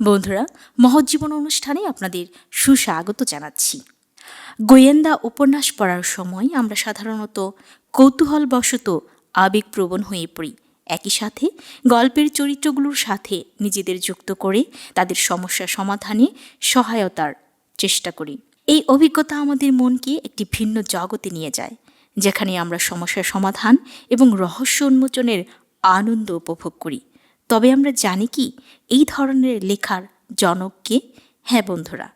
বন্ধুরা, মহজ্জীবন অনুষ্ঠানে আপনাদের সুস্বাগত জানাচ্ছি। গোয়েন্দা উপন্যাস পড়ার সময় আমরা সাধারণত কৌতূহলবশত আবেগপ্রবণ হয়ে পড়ি। একই সাথে গল্পের চরিত্রগুলোর সাথে নিজেদের যুক্ত করে তাদের সমস্যা সমাধানে সহায়তার চেষ্টা করি। এই অভিজ্ঞতা আমাদের মনকে একটি ভিন্ন জগতে নিয়ে যায়, যেখানে আমরা সমস্যার সমাধান এবং রহস্য উন্মোচনের আনন্দ উপভোগ করি। তবে আমরা জানি কি, এই ধরনের লেখার জনককে হ্যাঁ বন্ধুরা,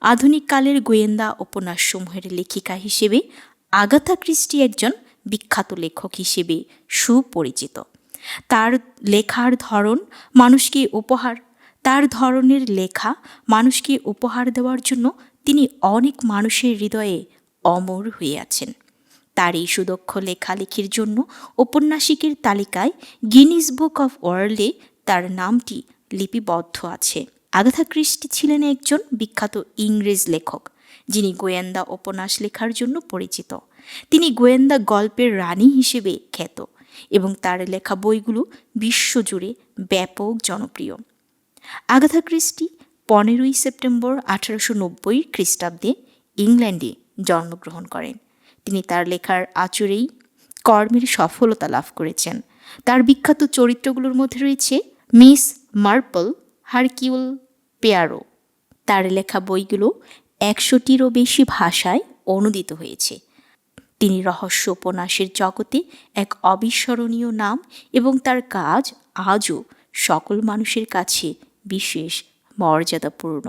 আধুনিক কালের গোয়েন্দা উপন্যাসসমূহের লেখিকা হিসেবে আগাথা ক্রিস্টি একজন বিখ্যাত লেখক হিসেবে সুপরিচিত। তার লেখার ধরন মানুষকে উপহার, তার ধরনের লেখা মানুষকে উপহার দেওয়ার জন্য তিনি অনেক মানুষের হৃদয়ে অমর হয়ে আছেন। তার এই সুদক্ষ লেখালেখির জন্য ঔপন্যাসিকের তালিকায় গিনিস বুক অফ ওয়ার্ল্ডে তার নামটি লিপিবদ্ধ আছে। আগাথা ক্রিস্টি ছিলেন একজন বিখ্যাত ইংরেজ লেখক, যিনি গোয়েন্দা উপন্যাস লেখার জন্য পরিচিত। তিনি গোয়েন্দা গল্পের রানী হিসেবে খ্যাত এবং তার লেখা বইগুলো বিশ্বজুড়ে ব্যাপক জনপ্রিয়। আগাথা ক্রিস্টি পনেরোই সেপ্টেম্বর আঠারোশো নব্বই খ্রিস্টাব্দে ইংল্যান্ডে জন্মগ্রহণ করেন। তিনি তার লেখার আচরেই কর্মের সফলতা লাভ করেছেন। তার বিখ্যাত চরিত্রগুলোর মধ্যে রয়েছে মিস মার্পল, হারকিউল পেয়ারো। তার লেখা বইগুলো একশোটিরও বেশি ভাষায় অনুদিত হয়েছে। তিনি রহস্য উপন্যাসের জগতে এক অবিস্মরণীয় নাম এবং তার কাজ আজও সকল মানুষের কাছে বিশেষ মর্যাদাপূর্ণ।